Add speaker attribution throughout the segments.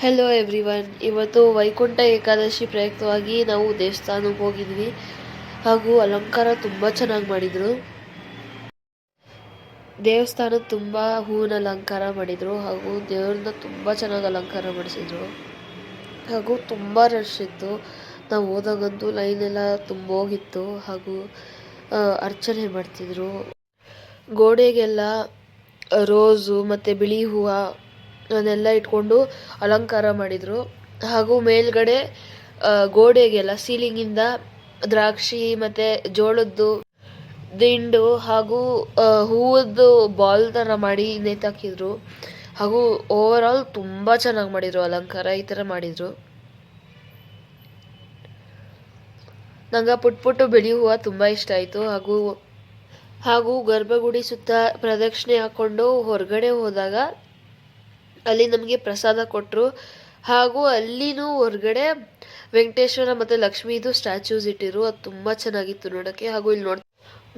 Speaker 1: Hello everyone ಇವತ್ತು ವೈಕುಂಠ ಏಕಾದಶಿ ಪ್ರಯುಕ್ತವಾಗಿ ನಾವು ದೇವಸ್ಥಾನಕ್ಕೆ ಹೋಗಿದ್ವಿ. ಹಾಗೂ ಅಲಂಕಾರ ತುಂಬ ಚೆನ್ನಾಗಿ ಮಾಡಿದರು. ದೇವಸ್ಥಾನ ತುಂಬ ಹೂವಿನ ಅಲಂಕಾರ ಮಾಡಿದರು ಹಾಗೂ ದೇವ್ರನ್ನ ತುಂಬ ಚೆನ್ನಾಗಿ ಅಲಂಕಾರ ಮಾಡಿಸಿದ್ರು. ಹಾಗೂ ತುಂಬ ರಶ್ ಇತ್ತು. ನಾವು ಹೋದಾಗಂತೂ ಲೈನ್ ಎಲ್ಲ ತುಂಬ ಹೋಗಿತ್ತು ಹಾಗೂ ಅರ್ಚನೆ ಮಾಡ್ತಿದ್ರು. ಗೋಡೆಗೆಲ್ಲ ರೋಸು ಮತ್ತು ಬಿಳಿ ಹೂವು ಅದನ್ನೆಲ್ಲ ಇಟ್ಕೊಂಡು ಅಲಂಕಾರ ಮಾಡಿದರು. ಹಾಗೂ ಮೇಲ್ಗಡೆ ಗೋಡೆಗೆಲ್ಲ ಸೀಲಿಂಗಿಂದ ದ್ರಾಕ್ಷಿ ಮತ್ತು ಜೋಳದ್ದು, ದಿಂಡು ಹಾಗೂ ಹೂವದ್ದು ಬಾಲ್ ಥರ ಮಾಡಿ ನೇತಾಕಿದ್ರು ಹಾಗೂ ಓವರ್ ಆಲ್ ತುಂಬ ಚೆನ್ನಾಗಿ ಮಾಡಿದರು, ಅಲಂಕಾರ ಈ ಥರ ಮಾಡಿದರು. ನಂಗೆ ಪುಟ್ ಪುಟ್ಟು ಬಿಳಿ ಹೂವು ತುಂಬ ಇಷ್ಟ ಆಯಿತು. ಹಾಗೂ ಹಾಗೂ ಗರ್ಭಗುಡಿ ಸುತ್ತ ಪ್ರದಕ್ಷಿಣೆ ಹಾಕ್ಕೊಂಡು ಹೊರಗಡೆ ಹೋದಾಗ ಅಲ್ಲಿ ನಮಗೆ ಪ್ರಸಾದ ಕೊಟ್ಟರು ಹಾಗೂ ಅಲ್ಲಿನೂ ಹೊರಗಡೆ ವೆಂಕಟೇಶ್ವರ ಮತ್ತು ಲಕ್ಷ್ಮೀದು ಸ್ಟ್ಯಾಚ್ಯೂಸ್ ಇಟ್ಟಿರು. ಅದು ತುಂಬ ಚೆನ್ನಾಗಿತ್ತು ನೋಡೋಕ್ಕೆ. ಹಾಗೂ ಇಲ್ಲಿ ನೋಡಿ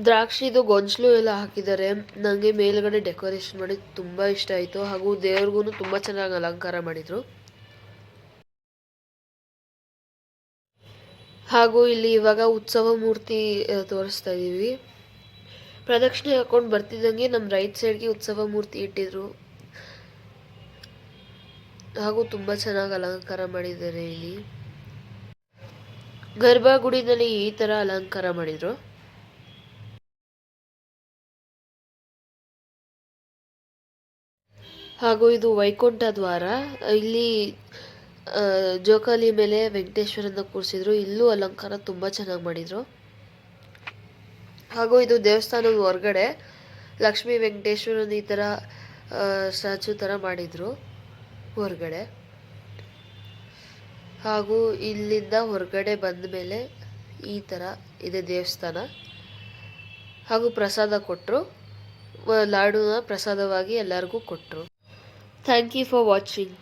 Speaker 1: ದ್ರಾಕ್ಷಿದು ಗೊಂಚಲು ಎಲ್ಲ ಹಾಕಿದ್ದಾರೆ. ನನಗೆ ಮೇಲ್ಗಡೆ ಡೆಕೋರೇಷನ್ ಮಾಡಿ ತುಂಬ ಇಷ್ಟ ಆಯಿತು. ಹಾಗೂ ದೇವ್ರಿಗೂ ತುಂಬ ಚೆನ್ನಾಗಿ ಅಲಂಕಾರ ಮಾಡಿದರು. ಹಾಗೂ ಇಲ್ಲಿ ಇವಾಗ ಉತ್ಸವ ಮೂರ್ತಿ ತೋರಿಸ್ತಾ ಇದ್ದೀವಿ ಪ್ರದಕ್ಷಿಣೆ ಹಾಕೊಂಡು ಬರ್ತಿದ್ದಂಗೆ ನಮ್ಮ ರೈಟ್ ಸೈಡ್ಗೆ ಉತ್ಸವ ಮೂರ್ತಿ ಇಟ್ಟಿದ್ರು. ಹಾಗೂ ತುಂಬ ಚೆನ್ನಾಗಿ ಅಲಂಕಾರ ಮಾಡಿದ್ದಾರೆ ಇಲ್ಲಿ. ಗರ್ಭಗುಡಿನಲ್ಲಿ ಈ ಥರ ಅಲಂಕಾರ ಮಾಡಿದ್ರು. ಹಾಗೂ ಇದು ವೈಕುಂಠ ದ್ವಾರ. ಇಲ್ಲಿ ಜೋಕಾಲಿ ಮೇಲೆ ವೆಂಕಟೇಶ್ವರನ ಕೂರಿಸಿದ್ರು. ಇಲ್ಲೂ ಅಲಂಕಾರ ತುಂಬ ಚೆನ್ನಾಗಿ ಮಾಡಿದ್ರು. ಹಾಗೂ ಇದು ದೇವಸ್ಥಾನದ ಹೊರಗಡೆ ಲಕ್ಷ್ಮೀ ವೆಂಕಟೇಶ್ವರನ ಈ ಥರ ಸ್ಟ್ಯಾಚು ಥರ ಮಾಡಿದರು. ಹೊರಗಡೆ. ಹಾಗೂ ಇಲ್ಲಿಂದ ಹೊರಗಡೆ ಬಂದ ಮೇಲೆ ಈ ಥರ ಇದೆ ದೇವಸ್ಥಾನ. ಹಾಗೂ ಪ್ರಸಾದ ಕೊಟ್ಟರು ಲಾಡುನ ಪ್ರಸಾದವಾಗಿ ಎಲ್ಲರಿಗೂ ಕೊಟ್ಟರು ಥ್ಯಾಂಕ್ ಯು ಫಾರ್ ವಾಚಿಂಗ್